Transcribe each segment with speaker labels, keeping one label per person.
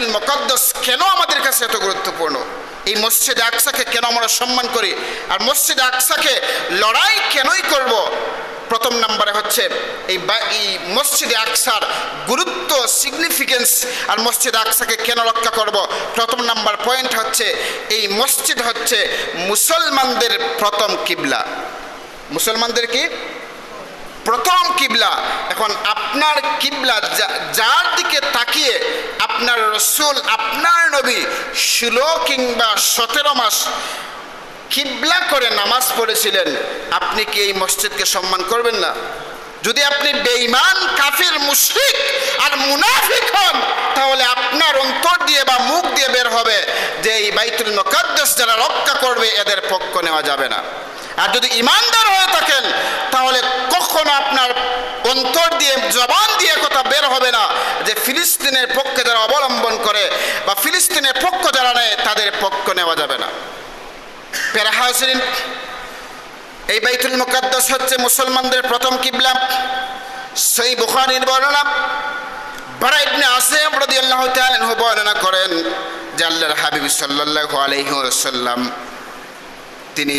Speaker 1: বাইতুল মকদ্দস কেন আমাদের কাছে এত গুরুত্বপূর্ণ? এই মসজিদে আকসাকে কেন আমরা সম্মান করি? আর মসজিদে আকসাকে লড়াই কেনই করব? প্রথম নাম্বারে হচ্ছে এই এই মসজিদে আকসার গুরুত্ব সিগনিফিকেন্স আর মসজিদ আকসাকে কেন রক্ষা করব? প্রথম নাম্বার পয়েন্ট হচ্ছে এই মসজিদ হচ্ছে মুসলমানদের প্রথম কিবলা। মুসলমানদের কি? প্রথম কিবলা, এখন আপনার কিবলা যার দিকে তাকিয়ে আপনার রসুল, আপনার নবী ষোলো কিংবা সতেরো মাস কিবলা করে নামাজ পড়েছিলেন, আপনি কি এই মসজিদকে সম্মান করবেন না? যদি আপনি বেঈমান, কাফির, মুশরিক আর মুনাফিক হন, তাহলে আপনার অন্তর দিয়ে বা মুখ দিয়ে বের হবে যে এই বাইতুল মুকাদ্দাস যারা রক্ষা করবে, এদের পক্ষ নেওয়া যাবে না। আর যদি ইমানদার হয়ে থাকেন, তাহলে কখনো আপনার অন্তর দিয়ে, জবান দিয়ে কথা বের হবে না যে ফিলিস্তিনের পক্ষে যারা অবলম্বন করে বা ফিলিস্তিনের পক্ষ যারা নেয়, তাদের পক্ষ নেওয়া যাবে না। পেরাহাসিন এই বাইতুল মুকাদ্দাস হচ্ছে মুসলমানদের প্রথম কিবলা। সেই বুখারীর বর্ণনা। বারা ইবনে আসিম রাদিয়াল্লাহু তাআলা বর্ণনা করেন যে আল্লাহর হাবিব সাল্লাল্লাহু আলাইহি ওয়াসাল্লাম, তিনি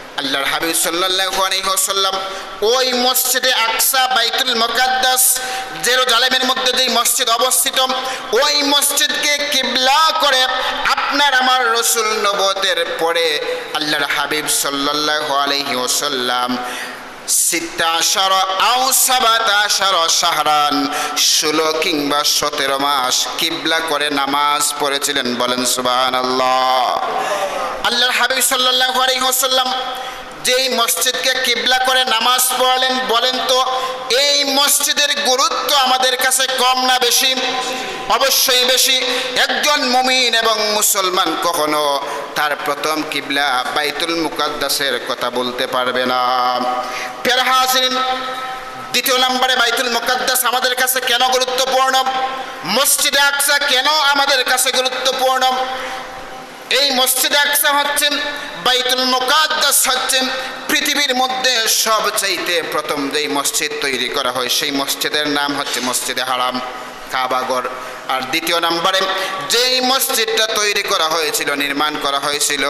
Speaker 1: আল্লাহর হাবিব সাল্লাহসাল্লাম ওই মসজিদে আকসা, বাইতুল মকাদ্দাস, জেরুজালেমের মধ্যে যেই মসজিদ অবস্থিত, ওই মসজিদকে কিবলা করে আপনার আমার রসুল নবতের পরে আল্লাহর হাবিব সাল্লাহ আলহিউসাল্লাম সিত্তাশার আও সাবাতাশার সাহরান। ষোলো কিংবা সতেরো মাস কিবলা করে নামাজ পড়েছিলেন, বলেন সুবাহ আল্লাহ আল্লাহর হাবিব সাল্লাল্লাহু আলাইহি ওয়াসাল্লাম যেই মসজিদকে কিবলা করে নামাজ পড়ালেন, বলেন তো, এই মসজিদের গুরুত্ব আমাদের কাছে কম না বেশি? অবশ্যই বেশি। একজন মুমিন এবং মুসলমান কখনো তার প্রথম কিবলা বাইতুল মুকাদ্দাসের কথা বলতে পারবে না। পেরহাসিন দ্বিতীয় নম্বরে বাইতুল মুকাদ্দাস আমাদের কাছে কেন গুরুত্বপূর্ণ? মসজিদে আকসা কেন আমাদের কাছে গুরুত্বপূর্ণ? এই মসজিদ আকসা হচ্ছে, বাইতুল মোকাদ্দাস হচ্ছে, পৃথিবীর মধ্যে সবচাইতে প্রথম যেই মসজিদ তৈরি করা হয়, সেই মসজিদের নাম হচ্ছে মসজিদে হারাম, কাবাগর। আর দ্বিতীয় নম্বরে, যেই মসজিদটা তৈরি করা হয়েছিল, নির্মাণ করা হয়েছিল,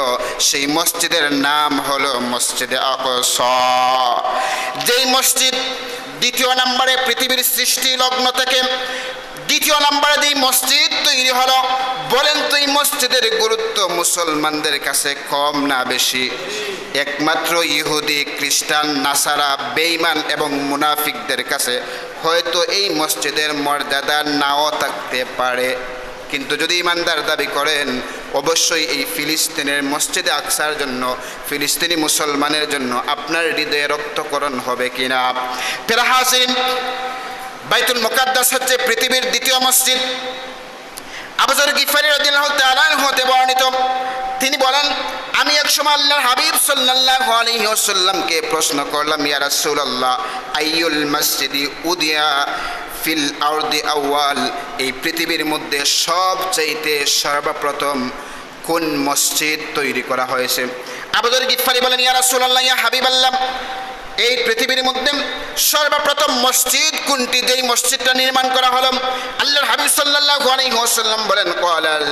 Speaker 1: সেই মসজিদের নাম হলো মসজিদে আকসা। যেই মসজিদ দ্বিতীয় নম্বরে পৃথিবীর সৃষ্টি লগ্ন থেকে দ্বিতীয় নম্বরে যেই মসজিদ, তৈরি হলো। বলেন তো এই মসজিদের গুরুত্ব মুসলমানদের কাছে কম না বেশি? একমাত্র ইহুদি, খ্রিস্টান, নাসারা বেইমান এবং মুনাফিকদের কাছে হয়তো এই মসজিদের মর্যাদা নাও থাকতে পারে। কিন্তু যদি ইমানদার দাবি করেন, অবশ্যই এই ফিলিস্তিনের মসজিদে আকসার জন্য, ফিলিস্তিনি মুসলমানের জন্য আপনার হৃদয়ে রক্তকরণ হবে কিনা? ফেরাহাসিন বাইতুল মোকাদ্দাস হচ্ছে পৃথিবীর দ্বিতীয় মসজিদ। আবজর গিফারি তাআলা হতে বর্ণিত। তিনি বলেন, আমি এক সময় আল্লাহর হাবিব সাল্লাল্লাহু আলাইহি ওয়াসাল্লামকে প্রশ্ন করলাম, ইয়া রাসূলুল্লাহ, আইয়ুল মসজিদি উদিয়া ফিল আরদি আউয়াল? এই পৃথিবীর মধ্যে সবচাইতে সর্বপ্রথম কোন মসজিদ তৈরি করা হয়েছে? আবদর গিফারি বলেন, ইয়া রাসূলুল্লাহ, ইয়া হাবিবাল্লাহ। এই পৃথিবীর মধ্যে সর্বপ্রথম মসজিদ কোনটি? যেই মসজিদটা নির্মাণ করা হলো, আল্লাহর হাবিব সাল্লাল্লাহু আলাইহি বলেন কলাল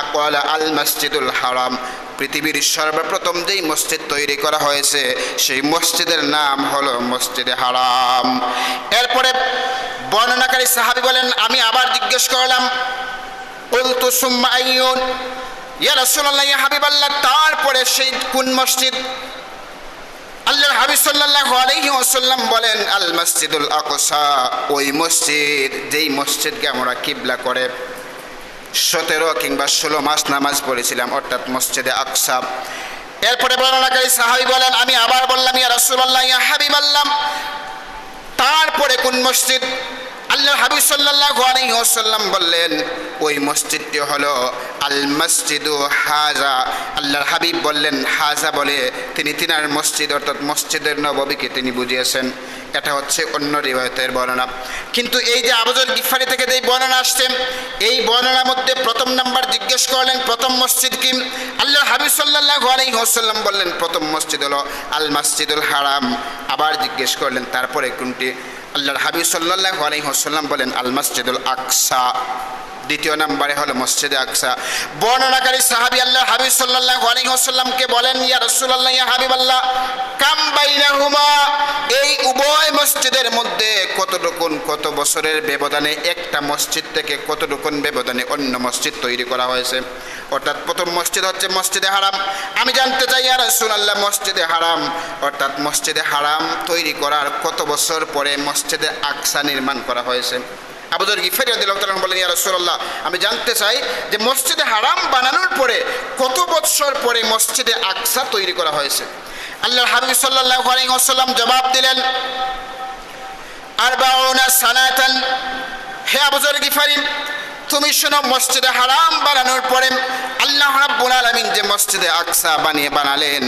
Speaker 1: আকওয়ালা আল মসজিদুল হারাম। পৃথিবীর সর্বপ্রথম যেই মসজিদ তৈরি করা হয়েছে, সেই মসজিদের নাম হলো মসজিদে হারাম। এরপরে বর্ণনাকারী সাহাবি বলেন, আমি আবার জিজ্ঞেস করলাম বলতো সুম্মা আইয়ুন? ইয়া রাসূলুল্লাহ, ইয়া হাবিবাল্লাহ। তারপরে সেই কোন মসজিদ? আল্লাহর হাবিব সাল্লাল্লাহু আলাইহি ওয়াসাল্লাম বলেন, আল মসজিদুল আকসা ওই মসজিদ যেই মসজিদকে আমরা কিবলা করে সতেরো কিংবা ষোলো মাস নামাজ পড়েছিলাম, অর্থাৎ মসজিদে আকসা। এরপরে বর্ণনাকারী সাহাবি বলেন, আমি আবার বললাম, ইয়া রাসূলুল্লাহ, ইয়া হাবিব হাবিবাল্লাহ তারপরে কোন মসজিদ? আল্লাহ হাবিব সাল্লাল্লাহু আলাইহি ওয়াসাল্লাম বললেন, ওই মসজিদটি হলো আল মসজিদু হাজা। আল্লাহর হাবিব বললেন, হাজা বলে তিনি তিনার মসজিদ, অর্থাৎ মসজিদের নববীকে তিনি বুঝিয়েছেন। এটা হচ্ছে অন্য রিবায়তের বর্ণনা। কিন্তু এই যে আবজল গিফারি থেকে যে বর্ণনা আসছে, এই বর্ণনার মধ্যে প্রথম নাম্বার জিজ্ঞেস করলেন, প্রথম মসজিদ কি? আল্লাহ হাবিব সাল্লাহ আলাইসাল্লাম বললেন, প্রথম মসজিদ হলো আল মসজিদুল হারাম। আবার জিজ্ঞেস করলেন, তারপরে কোনটি? আল্লাহর হাবিব সাল্লাহ আলাইসাল্লাম বলেন, আল মসজিদুল আকসা। দ্বিতীয় নম্বরে হলো মসজিদে আকসা। বর্ণনাকারী সাহাবি আল্লাহ হাবিব সাল্লাহ আলাইসাল্লামকে বলেন, ইয়া রসুল্লাহ ইয়া হাবিব আল্লাহ, কাম বাইনাহুমা? এই উভয় মসজিদের মধ্যে কতটুকুন, কত বছরের ব্যবধানে একটা মসজিদ থেকে কতটুকুন ব্যবধানে অন্য মসজিদ তৈরি করা হয়েছে? অর্থাৎ প্রথম মসজিদ হচ্ছে মসজিদে হারাম। আমি জানতে চাই, ইয়া রসুল্লাহ মসজিদে হারাম? অর্থাৎ মসজিদে হারাম তৈরি করার কত বছর পরে মসজিদে আকসা নির্মাণ করা হয়েছে? আবুদর গিফারি আদিল্লাহ বলেন, ইয়া রসুল্লাহ আমি জানতে চাই যে মসজিদে হারাম বানানোর পরে কত বৎসর পরে মসজিদে আকসা তৈরি করা হয়েছে? আল্লাহ হাবিব সাল্লাহ আলাইসাল্লাম জবাব দিলেন আর সানাতান হে আবুজর গিফারি, তুমি শোনো, মসজিদে হারাম বানানোর পরে আল্লাহ রাব্বুল আলামিন যে মসজিদে আকসা বানিয়ে বানালেন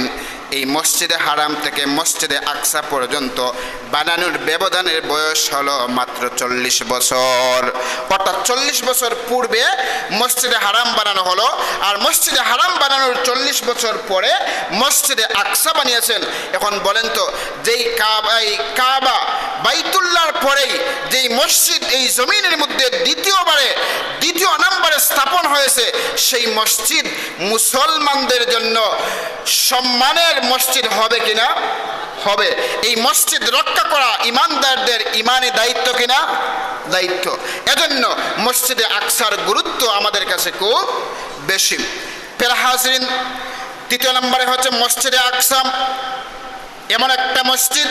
Speaker 1: এই মসজিদে হারাম থেকে মসজিদে আকসা পর্যন্ত বানানোর ব্যবধানের বয়স হলো মাত্র চল্লিশ বছর। অর্থাৎ চল্লিশ বছর পূর্বে মসজিদে হারাম বানানো হলো আর মসজিদে হারাম বানানোর চল্লিশ বছর পরে মসজিদে আকসা বানিয়েছেন। এখন বলেন তো, যেই কাবা এই কাবা বাইতুল্লাহর পরেই যেই মসজিদ, এই জমিনের মধ্যে দ্বিতীয়বারে, দ্বিতীয় নম্বরে স্থাপন হয়েছে, সেই মসজিদ মুসলমানদের জন্য সম্মানের মসজিদ হবে কিনা? হবে। এই মসজিদ রক্ষা করা ইমানদারদের ইমানে দায়িত্ব কিনা? দায়িত্ব। এজন্য মসজিদে আকসার গুরুত্ব আমাদের কাছে খুব বেশি। পেরাহাজরিন তৃতীয় নম্বরে হচ্ছে মসজিদে আকসাম এমন একটা মসজিদ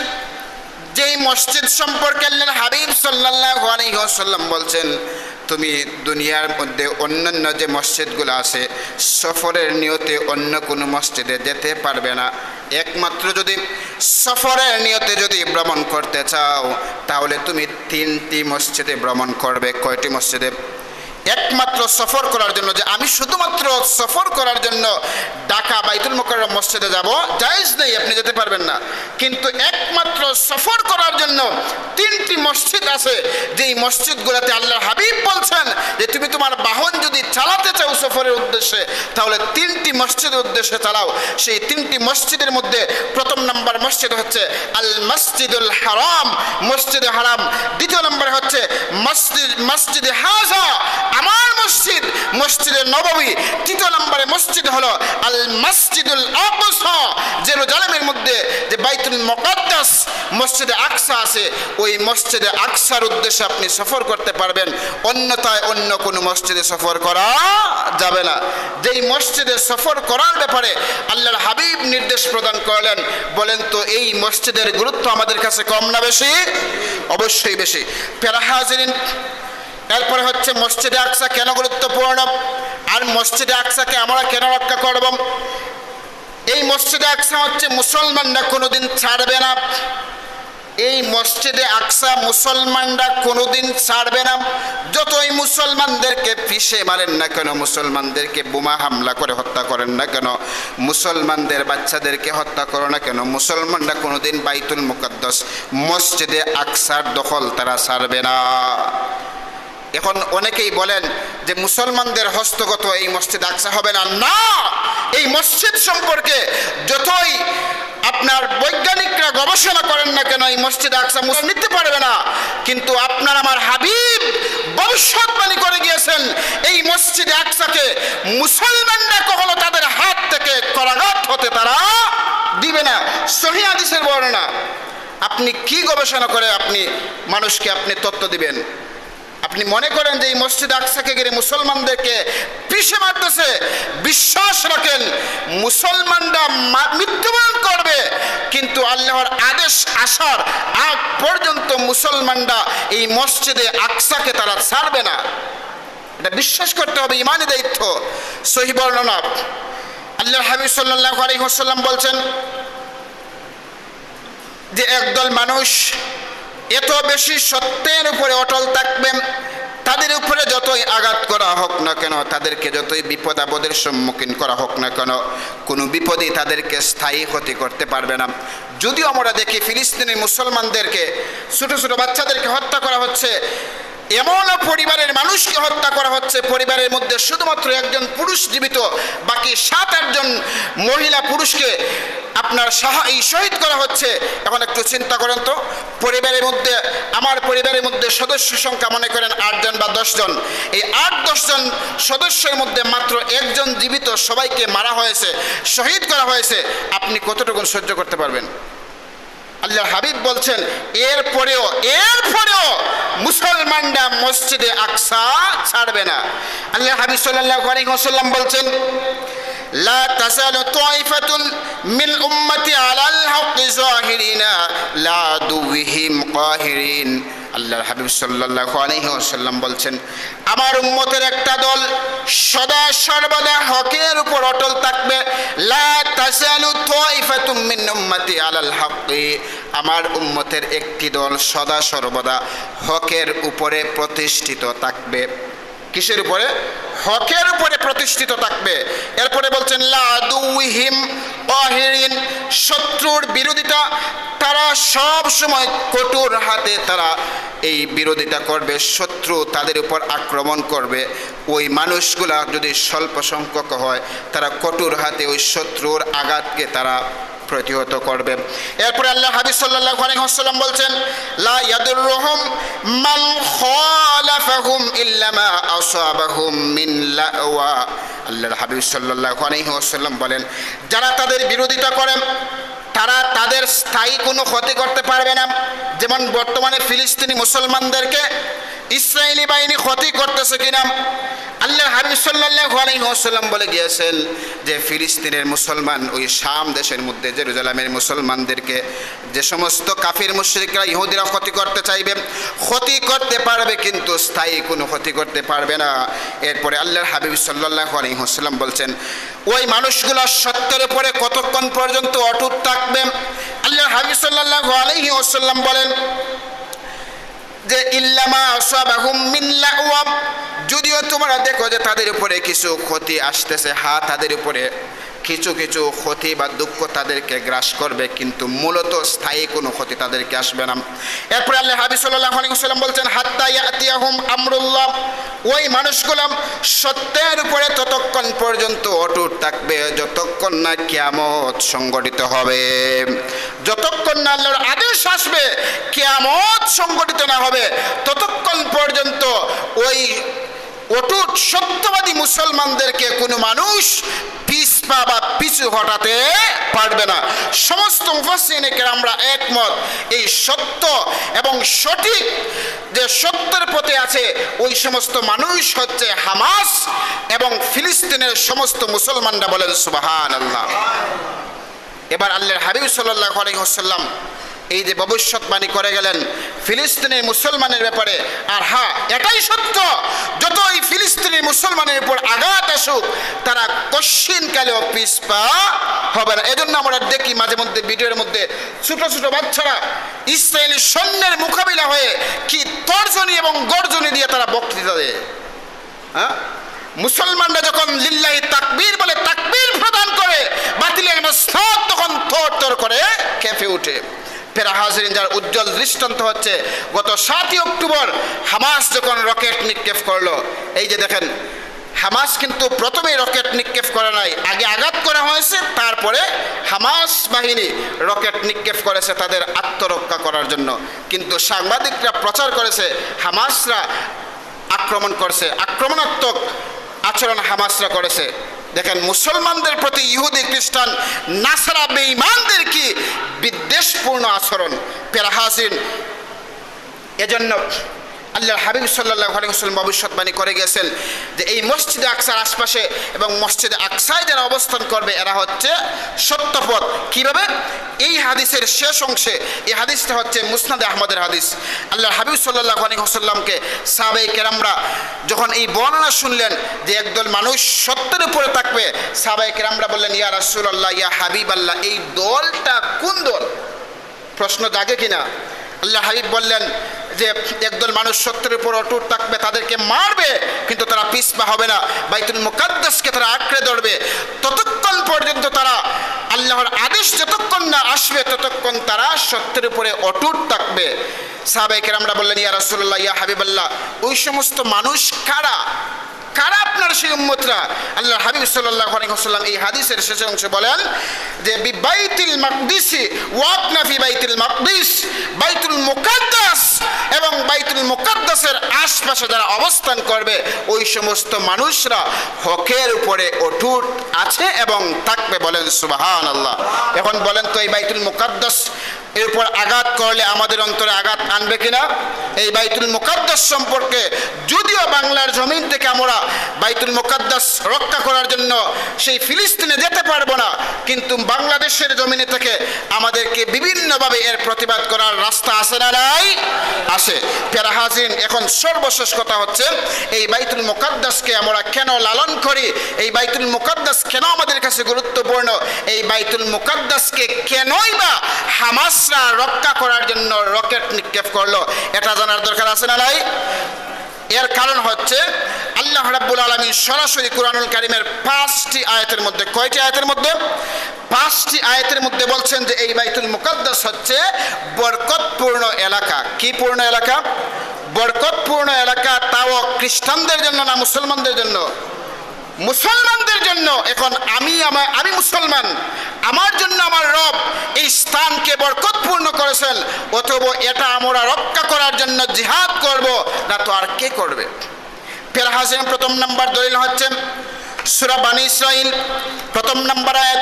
Speaker 1: যেই মসজিদ সম্পর্কে আল্লাহ হাবিব সাল্লাহ আলাইসাল্লাম বলছেন, তুমি দুনিয়ার মধ্যে অন্যান্য যে মসজিদগুলো আছে, সফরের নিয়তে অন্য কোনো মসজিদে যেতে পারবে না। একমাত্র যদি সফরের নিয়তে যদি ভ্রমণ করতে চাও, তাহলে তুমি তিনটি মসজিদে ভ্রমণ করবে। কয়টি মসজিদে? একমাত্র সফর করার জন্য যে আমি শুধুমাত্র সফর করার জন্য ঢাকা বাইতুল মোকাররম মসজিদে যাব, জায়েজ নেই, আপনি যেতে পারবেন না। কিন্তু একমাত্র সফর করার জন্য তিনটি মসজিদ আছে, যেই মসজিদগুলোতে আল্লাহ হাবিব বলছেন যে তুমি তোমার বাহন যদি চালাতে চাও সফরের উদ্দেশ্যে, তাহলে তিনটি মসজিদের উদ্দেশ্যে চালাও। সেই তিনটি মসজিদের মধ্যে প্রথম নাম্বার মসজিদ হচ্ছে আল মসজিদুল হারাম। মসজিদে হারাম। দ্বিতীয় নম্বরে হচ্ছে মসজিদ মসজিদে হাজা আমার মসজিদ, মসজিদে নববী, তৃতীয় নম্বরে মসজিদ হলো আল মসজিদুল আকসা জেরুজালেমের মধ্যে যে বাইতুল মুকাদ্দাস মসজিদে আকসা আছে, ওই মসজিদে আকসার উদ্দেশ্যে আপনি সফর করতে পারবেন। অন্যথায় অন্য কোনো মসজিদে সফর করা যাবে না। যেই মসজিদে সফর করার ব্যাপারে আল্লাহর হাবিব নির্দেশ প্রদান করলেন, বলেন তো এই মসজিদের গুরুত্ব আমাদের কাছে কম না বেশি? অবশ্যই বেশি। প্যারাহাজরিন এরপরে হচ্ছে মসজিদে আকসা কেন গুরুত্বপূর্ণ? আর মসজিদে আকসাকে আমরা কেন রক্ষা করব? এই মসজিদে আকসা হচ্ছে মুসলমানরা কোনোদিন ছাড়বে না। এই মসজিদে আকসা মুসলমানরা কোনোদিন ছাড়বে না। যতই মুসলমানদেরকে পিষে মারেন না কেন, মুসলমানদেরকে বোমা হামলা করে হত্যা করেন না কেন, মুসলমানদের বাচ্চাদেরকে হত্যা করো না কেন, মুসলমানরা কোনোদিন বাইতুল মুকদ্দস মসজিদে আকসার দখল তারা ছাড়বে না। এখন অনেকেই বলেন যে মুসলমানদের হস্তগত এই মসজিদ আকসা হবে না। না! এই মসজিদ সম্পর্কে যতই আপনার বৈজ্ঞানিকরা গবেষণা করেন না কেন, এই মসজিদ আকসা নিতে পারবে না। কিন্তু আপনার আমার হাবিব ভবিষ্যৎবাণী করে গিয়েছেন এই মসজিদ আকসাকে মুসলমানরা কখনো তাদের হাত থেকে করাঘাত হতে তারা দিবে না। সহি হাদিসের বর্ণনা। আপনি কি গবেষণা করে আপনি মানুষকে আপনি তত্ত্ব দিবেন? আপনি মনে করেন যে এই মসজিদ আকসাকে ঘিরে মুসলমানদেরকে পিষে মারতেছে? বিশ্বাস রাখেন, মুসলমানরা মৃত্যুবরণ করবে, কিন্তু আল্লাহর আদেশ আসার আগ পর্যন্ত মুসলমানরা এই মসজিদে আকসাকে তারা ছাড়বে না। এটা বিশ্বাস করতে হবে ইমানি দায়িত্ব। সহি বর্ণনা। আল্লাহ হাবিব সাল্লাহ আলী বলছেন যে একদল মানুষ এত বেশি সত্যের উপরে অটল থাকবেন তাদের উপরে যতই আঘাত করা হোক না কেন, তাদেরকে যতই বিপদ আপদের সম্মুখীন করা হোক না কেন, কোনো বিপদেই তাদেরকে স্থায়ী ক্ষতি করতে পারবে না। যদিও আমরা দেখি ফিলিস্তিনি মুসলমানদেরকে, ছোটো ছোটো বাচ্চাদেরকে হত্যা করা হচ্ছে এমন পরিবারের মানুষকে হত্যা করা হচ্ছে, পরিবারের মধ্যে শুধুমাত্র একজন পুরুষ জীবিত, বাকি সাত আটজন মহিলা পুরুষকে আপনার সাহা, এই শহীদ করা হচ্ছে। এখন একটু চিন্তা করেন তো, পরিবারের মধ্যে, আমার পরিবারের মধ্যে সদস্য সংখ্যা মনে করেন আটজন বা দশজন এই আট দশজন সদস্যের মধ্যে মাত্র একজন জীবিত সবাইকে মারা হয়েছে, শহীদ করা হয়েছে। আপনি কতটুকু সহ্য করতে পারবেন? আল্লাহ হাবিব বলছেন, এরপরেও এরপরেও মুসলমানরা মসজিদে আকসা ছাড়বে না। আল্লাহ হাবিব আলাইহি ওয়াসাল্লাম বলছেন لا تزال طائفة من أمتي على الحق ظاهرين لا عدوهم قاهرين আল্লাহর হাবিব সাল্লাল্লাহু আলাইহি ওয়াসাল্লাম বলছেন আমার উম্মতের একটা দল সদা সর্বদা হকের উপর অটল থাকবে লা তাজালু তাইফাতুম মিন উম্মতি আলাল হাক্কি আমার উম্মতের একটি দল সদা সর্বদা হকের উপরে প্রতিষ্ঠিত থাকবে কিসের উপরে? হকের উপরে প্রতিষ্ঠিত থাকবে। এরপরে বলছেন লাদুহিম অহিরিন। শত্রুর বিরোধিতা, তারা সব সময় কঠোর হাতে তারা এই বিরোধিতা করবে, শত্রু তাদের উপর আক্রমণ করবে। ওই মানুষগুলা যদি স্বল্প সংখ্যক হয়, তারা কঠোর হাতে ওই শত্রুর আঘাতকে তারা প্রতিহত করবে। এরপরে আল্লাহ সাল্লাল্লাহু আলাইহি বলছেন, লা ইয়াদুররুহুম মান খালাফাহুম ইল্লা মা আসাবাহুম মিন লাওয়া। আল্লাহর হাবিব সাল্লাল্লাহু আলাইহি ওয়াসাল্লাম বলেন, যারা তাদের বিরোধিতা করেন তারা তাদের স্থায়ী কোনো ক্ষতি করতে পারবে না। যেমন বর্তমানে ফিলিস্তিনি মুসলমানদেরকে ইসরায়েলি বাহিনী ক্ষতি করতেছে কিনা? আল্লাহ হাবিব সাল্লাল্লাহু আলাইহি বলে গিয়েছেন যে ফিলিস্তিনের মুসলমান, ওই শাম দেশের মধ্যে, জেরুজালামের মুসলমানদেরকে যে সমস্ত কাফির মুশরিকরা, ইহুদিরা ক্ষতি করতে চাইবে, ক্ষতি করতে পারবে কিন্তু স্থায়ী কোনো ক্ষতি করতে পারবে না। এরপরে আল্লাহর হাবিব সাল্লাল্লাহু আলাইহি বলছেন, ওই মানুষগুলো সত্যের উপরে কতক্ষণ পর্যন্ত অটুট থাকবে? আল্লাহর হাবিব আলাইহি ওয়াসাল্লাম বলেন যে ইল্লামা আসাবাহুম মিন যদিও তোমরা দেখো যে তাদের উপরে কিছু ক্ষতি আসতেছে, হা তাদের উপরে। কিছু কিছু ক্ষতি বা দুঃখ তাদেরকে গ্রাস করবে, কিন্তু মূলত স্থায়ী কোনো ক্ষতি তাদেরকে আসবে না। এরপরে আল্লাহ হাবি সাল্লাল্লাহু আলাইহি ওয়াসাল্লাম বলছেন, হাত্তা ইয়াতিয়াহুম আমরুল্লাহ। ওই মানুষগুলো সত্যের উপরে ততক্ষণ পর্যন্ত অটুট থাকবে, যতক্ষণ না কিয়ামত সংগঠিত হবে। যতক্ষণ না আল্লাহর আদেশ আসবে, কিয়ামত সংগঠিত না হবে, ততক্ষণ পর্যন্ত ওই অটুট সত্যবাদী মুসলমানদেরকে কোনো মানুষ পিছপা বা পিছু হটাতে পারবে না। সমস্ত মুফাসিনকে আমরা একমত, এই সত্য এবং সঠিক যে সত্যের পথে আছে, ওই সমস্ত মানুষ হচ্ছে হামাস এবং ফিলিস্তিনের সমস্ত মুসলমানরা বলেন সুবাহান আল্লাহ এবার আল্লাহর হাবিব সাল্লাহ আলহিহাসাল্লাম এই যে ভবিষ্যৎবাণী করে গেলেন ফিলিস্তিনি মুসলমানের ব্যাপারে, আর হ্যাঁ এটাই সত্য। যত এই ফিলিস্তিনি মুসলমানের উপর আঘাত আসুক, তারা কশ্চিনকালেও পিসপা হবে না। এজন্য আমরা দেখি মাঝে মধ্যে ভিডিওর মধ্যে ছোট ছোট বাচ্চারা ইসরায়েলি সৈন্যের মোকাবিলা হয়ে কি তর্জনী এবং গর্জনী দিয়ে তারা বক্তৃতা দেয়। হ্যাঁ? মুসলমানরা যখন লিল্লাহি তাকবীর বলে তাকবীর প্রদান করে, বাতিলের মস্তক তখন থর করে কেঁপে ওঠে। ফেরা হাজরিন যার উজ্জ্বল দৃষ্টান্ত হচ্ছে, গত সাতই অক্টোবর হামাস যখন রকেট নিক্ষেপ করল, এই যে দেখেন, হামাস কিন্তু প্রথমেই রকেট নিক্ষেপ করে নাই, আগে আঘাত করা হয়েছে, তারপরে হামাস বাহিনী রকেট নিক্ষেপ করেছে তাদের আত্মরক্ষা করার জন্য। কিন্তু সাংবাদিকরা প্রচার করেছে, হামাসরা আক্রমণ করছে, আক্রমণাত্মক আচরণ হামাসরা করেছে। দেখেন মুসলমানদের প্রতি ইহুদি খ্রিস্টান নাসারা বেঈমানদের কি বিদ্বেষপূর্ণ আচরণ? পেরাহাসিন এজন্য আল্লাহ হাবিব সাল্লাহ আলাইসাল্লাম ভবিষ্যৎবাণী করে গেছেন যে এই মসজিদে আকসার আশপাশে এবং মসজিদে আকসায় যারা অবস্থান করবে, এরা হচ্ছে সত্যপথ। কীভাবে? এই হাদিসের শেষ অংশে, এই হাদিসটা হচ্ছে মুসনাদ আহমদের হাদিস। আল্লাহ হাবিব সাল্লাহ আলাইসাল্লামকে সাবে কেরামরা যখন এই বর্ণনা শুনলেন যে একদল মানুষ সত্যের উপরে থাকবে সাবে কেরামরা বললেন, ইয়া রাসুল্লাহ ইয়া হাবিব আল্লাহ এই দলটা কোন দল? প্রশ্ন জাগে কিনা? আল্লাহ হাবিব বললেন যে একদল মানুষ সত্যের উপর অটুট থাকবে, তাদেরকে মারবে, কিন্তু তারা পিসমা হবে না। বাইতুল মুকাদ্দাসকে তারা আঁকড়ে ধরবে। ততক্ষণ পর্যন্ত তারা আল্লাহর আদেশ যতক্ষণ না আসবে, ততক্ষণ তারা সত্যের উপরে অটুট থাকবে। সাহাবাইকে আমরা বললেন, ইয়া রাসূলুল্লাহ, ইয়া হাবিবাল্লাহ, ওই সমস্ত মানুষ কারা? কারা আপনার সেই উম্মতরা? আল্লাহ হাবিব আলাইহি এই হাদিসের শেষ অংশে বলেন যে বাইতুল মাকদিসি ওয়াকনা ফি বাইতুল মাকদিস। বাইতুল মুকাদ্দাস এবং বাইতুল মুকাদ্দাসের আশপাশে যারা অবস্থান করবে, ওই সমস্ত মানুষরা হকের উপরে অটুট আছে এবং থাকবে বলেন সুবাহান আল্লাহ এখন বলেন তো, এই বাইতুল মুকাদ্দাস এর উপর আঘাত করলে আমাদের অন্তরে আঘাত আনবে কিনা? এই বাইতুল মুকাদ্দাস সম্পর্কে যদিও বাংলার জমিন থেকে আমরা বাইতুল মুকাদ্দাস রক্ষা করার জন্য সেই ফিলিস্তিনে যেতে পারব না। কিন্তু বাংলাদেশের জমিনে থেকে আমাদেরকে বিভিন্নভাবে এর প্রতিবাদ করার রাস্তা আছে না নাই? আসে প্যারা হাজিন, এখন সর্বশেষ কথা হচ্ছে, এই বাইতুল মোকাদ্দাসকে আমরা কেন লালন করি? এই বাইতুল মোকাদ্দাস কেন আমাদের কাছে গুরুত্বপূর্ণ? এই বাইতুল মোকাদ্দাসকে কেনই বা হামাসরা রক্ষা করার জন্য রকেট নিক্ষেপ করল? এটা জানার দরকার আছে না নাই? এর কারণ হচ্ছে আল্লাহ রাব্বুল আলমী সরাসরি কোরআনুল কারিমের পাঁচটি আয়াতের মধ্যে, কয়টি আয়াতের মধ্যে? পাঁচটি আয়াতের মধ্যে বলছেন যে এই বাইতুল মুকদ্দাস হচ্ছে বরকতপূর্ণ এলাকা। কি পূর্ণ এলাকা? বরকতপূর্ণ এলাকা তাও খ্রিস্টানদের জন্য না মুসলমানদের জন্য? মুসলমানদের জন্য। এখন আমি আমার আমি মুসলমান। আমার জন্য আমার রব এই স্থানকে বরকতপূর্ণ করেছেন। অথবা এটা আমরা রক্ষা করার জন্য জিহাদ করব, না তো আর কে করবে? ফের হাসিন প্রথম নাম্বার দলিল হচ্ছে সুরা বানি ইসরাইল প্রথম নাম্বার আয়াত।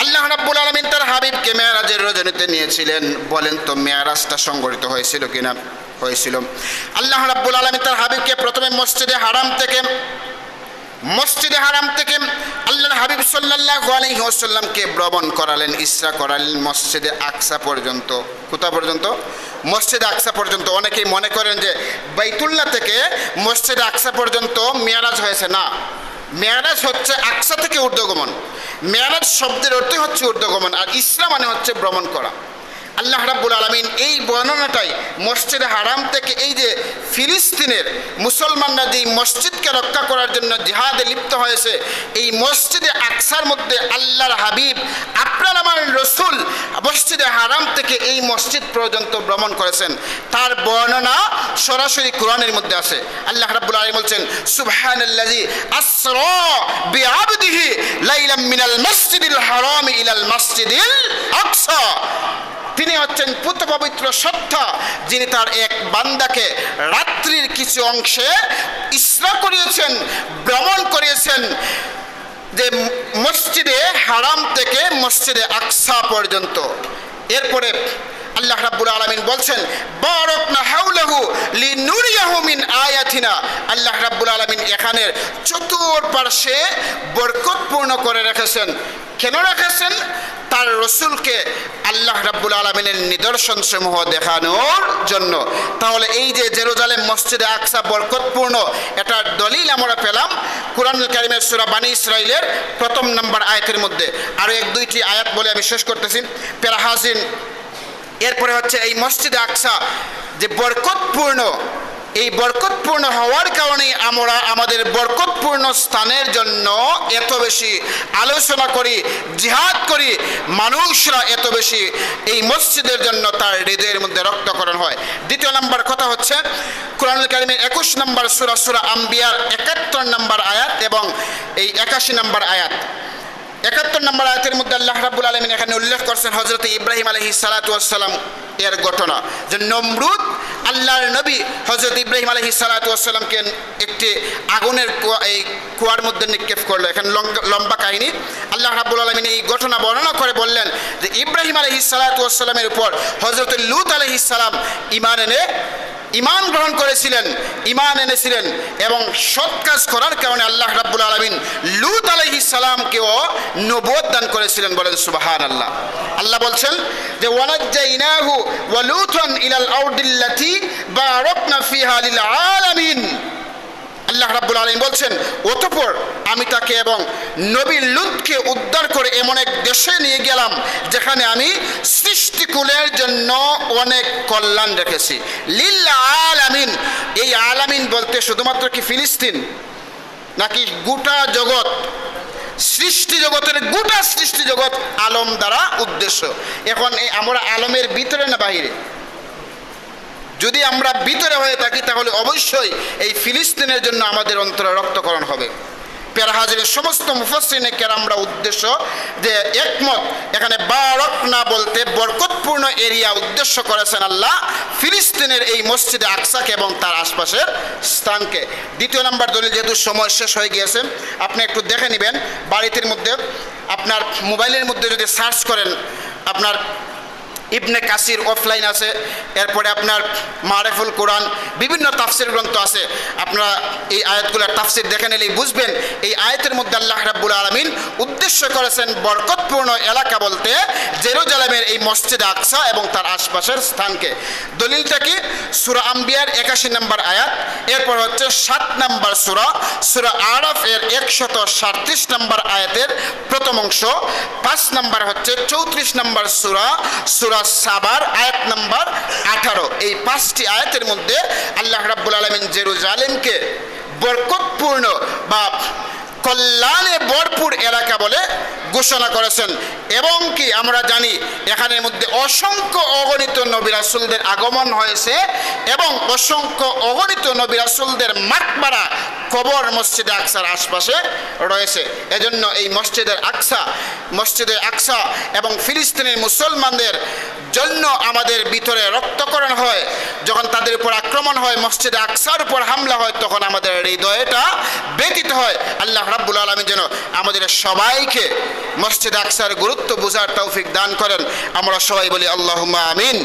Speaker 1: আল্লাহ রাব্বুল আলামিন তার হাবিবকে মেয়ারাজের রজনীতে নিয়েছিলেন। বলেন তো, মেয়ারাজটা সংগঠিত হয়েছিল কিনা? হয়েছিল। আল্লাহ রাব্বুল আলামিন তার হাবিবকে প্রথমে মসজিদে হারাম থেকে মসজিদে হারাম থেকে আল্লাহর হাবিব সাল্লাল্লাহু আলাইহি ওয়াসাল্লামকে ভ্রমণ করালেন, ইসরা করালেন মসজিদে আকসা পর্যন্ত। কোথা পর্যন্ত? মসজিদে আকসা পর্যন্ত। অনেকেই মনে করেন যে বাইতুল্লাহ থেকে মসজিদে আকসা পর্যন্ত মেয়ারাজ হয়েছে। না, মেয়ারাজ হচ্ছে আকসা থেকে ঊর্ধ্বগমন। মেয়ারাজ শব্দের অর্থই হচ্ছে ঊর্ধ্বগমন, আর ইসরা মানে হচ্ছে ভ্রমণ করা। আল্লাহ রাব্বুল আলমিন এই বর্ণনাটাই মসজিদে হারাম থেকে এই যে ফিলিস্তিনের মুসলমানরা যে মসজিদকে রক্ষা করার জন্য জিহাদে লিপ্ত হয়েছে, এই মসজিদে আকসার মধ্যে আল্লাহর হাবিব, আপনার আমার রসুল মসজিদে হারাম থেকে এই মসজিদ পর্যন্ত ভ্রমণ করেছেন। তার বর্ণনা সরাসরি কোরআনের মধ্যে আছে। আল্লাহ রাব্বুল আলামিন বলছেন, সুবহানাল্লাযী আসরা বিআবদিহি লাইলাম মিনাল মসজিদিল হারাম ইলাল মসজিদিল পুত পবিত্র সত্তা যিনি তার এক বান্দাকে রাত্রির কিছু অংশে ইসরা করিয়েছেন, ভ্রমণ করিয়েছেন, যে মসজিদে হারাম থেকে মসজিদে আকসা পর্যন্ত। এরপরে আল্লাহ রাব্বুল আলামিন বলছেন, বারাকনা হাওলাহু লিনুরিয়াহু মিন আয়াতিনা। আল্লাহ রাব্বুল আলামিন এখানের চতুর্পার্শ্বে বরকতপূর্ণ করে রেখেছেন। কেন রেখেছেন? তার রসুলকে আল্লাহ রাব্বুল আলমিনের নিদর্শন সমূহ দেখানোর জন্য। তাহলে এই যে জেরুজালেম মসজিদে আকসা বরকতপূর্ণ, এটার দলিল আমরা পেলাম কোরআনুল কারিমের সুরা বানী ইসরাইলের প্রথম নম্বর আয়াতের মধ্যে। আরও এক দুইটি আয়াত বলে আমি শেষ করতেছি। পেরাহাজিন এরপরে হচ্ছে এই মসজিদে আকসা, যে বরকতপূর্ণ, এই বরকতপূর্ণ হওয়ার কারণে আমরা আমাদের বরকতপূর্ণ স্থানের জন্য এত বেশি আলোচনা করি, জিহাদ করি, মানুষরা এত বেশি এই মসজিদের জন্য তার হৃদয়ের মধ্যে রক্তকরণ হয়। দ্বিতীয় নম্বর কথা হচ্ছে, কোরআনুল কারিমের একুশ নম্বর সুরা সুরা আম্বিয়ার একাত্তর নম্বর আয়াত এবং এই একাশি নম্বর আয়াত। একাত্তর নম্বর আয়াতের মধ্যে আল্লাহ রাবুল আলমিন এখানে উল্লেখ করছেন হজরত ইব্রাহিম আলহি সালাতাম এর ঘটনা। যে নমরুদ আল্লাহর নবী হজরত ইব্রাহিম আলহি সালাতামকে একটি আগুনের এই কুয়ার মধ্যে নিক্ষেপ করল। এখানে লম্বা কাহিনী। আল্লাহ রাবুল আলমিন এই ঘটনা বর্ণনা করে বললেন যে ইব্রাহিম আলহি সালাতামের উপর হজরত লুত আলহি সালাম ইমান এনে ইমান গ্রহণ করেছিলেন, ইমান এনেছিলেন এবং সৎ কাজ করার কারণে আল্লাহ রাব্বুল আলমিন লুত আলহি সালামকেও নবোধ দান করেছিলেন বলেন সুবাহান আল্লাহ আল্লাহ বলছেন যে, ওয়ানাজ্জাইনাহু ওয়া লুতন ইলাল আউদিল্লাতি বারাকনা ফিহা লিল আলামিন। আল্লাহ রাব্বুল আলম বলছেন, অতপর আমি তাকে এবং নবী লুতকে উদ্ধার করে এমন এক দেশে নিয়ে গেলাম, যেখানে আমি সৃষ্টিকুলের জন্য অনেক কল্যাণ রেখেছি। লিল্লা এই আলামিন বলতে শুধুমাত্র কি ফিলিস্তিন? নাকি গোটা জগৎ? সৃষ্টি জগতের গোটা সৃষ্টি জগৎ আলম দ্বারা উদ্দেশ্য। এখন এই আমরা আলমের ভিতরে না বাহিরে? যদি আমরা ভিতরে হয়ে থাকি তাহলে অবশ্যই এই ফিলিস্তিনের জন্য আমাদের অন্তরে রক্তকরণ হবে। পেরা হাজিরের সমস্ত মুফসিনে কেরামরা উদ্দেশ্য যে একমত। এখানে বারক না বলতে বরকতপূর্ণ এরিয়া উদ্দেশ্য করেছেন আল্লাহ ফিলিস্তিনের এই মসজিদে আকসাকে এবং তার আশপাশের স্থানকে। দ্বিতীয় নাম্বার দলিল যেহেতু সময় শেষ হয়ে গিয়েছে, আপনি একটু দেখে নেবেন। বাড়িটির মধ্যে আপনার মোবাইলের মধ্যে যদি সার্চ করেন, আপনার ইবনে কাসির অফলাইন আছে, এরপরে আপনার মারেফুল কোরআন, বিভিন্ন তাফসির গ্রন্থ আছে। আপনারা এই আয়াতগুলোর তাফসির দেখে নিলেই বুঝবেন, এই আয়াতের মধ্যে আল্লাহ রাব্বুল আলমিন উদ্দেশ্য করেছেন বরকতপূর্ণ এলাকা বলতে জেরুজালেমের এই মসজিদ আকসা এবং তার আশপাশের স্থানকে। দলিলটা কি? সুরা আম্বিয়ার একাশি নম্বর আয়াত, এরপর হচ্ছে সাত নম্বর সুরা সুরা আরফ এর একশত সাতত্রিশ নম্বর আয়াতের প্রথম অংশ, পাঁচ নম্বর হচ্ছে চৌত্রিশ নম্বর সুরা সুরা সাবার আয়াত নম্বর আঠারো। এই পাঁচটি আয়াতের মধ্যে আল্লাহ রাব্বুল আলমিন জেরুজালেমকে বরকতপূর্ণ বা কল্যাণে ভরপুর এলাকা বলে ঘোষণা করেছেন। এবং কি আমরা জানি, এখানের মধ্যে অসংখ্য অগণিত নবী রাসূলদের আগমন হয়েছে এবং অসংখ্য অগণিত নবী রাসূলদের মাকবারা কবর মসজিদে আকসার আশপাশে রয়েছে। এজন্য এই মসজিদের আকসা, মসজিদে আকসা এবং ফিলিস্তিনের মুসলমানদের জন্য আমাদের ভিতরে রক্তকরণ হয়। যখন তাদের উপর আক্রমণ হয়, মসজিদে আকসার উপর হামলা হয়, তখন আমাদের হৃদয়টা ব্যতীত হয়। আল্লাহ রাব্বুল আলমী যেন আমাদের সবাইকে মসজিদ আকসার গুরুত্ব বোঝার তৌফিক দান করেন। আমরা সবাই বলি আল্লাহ আমিন।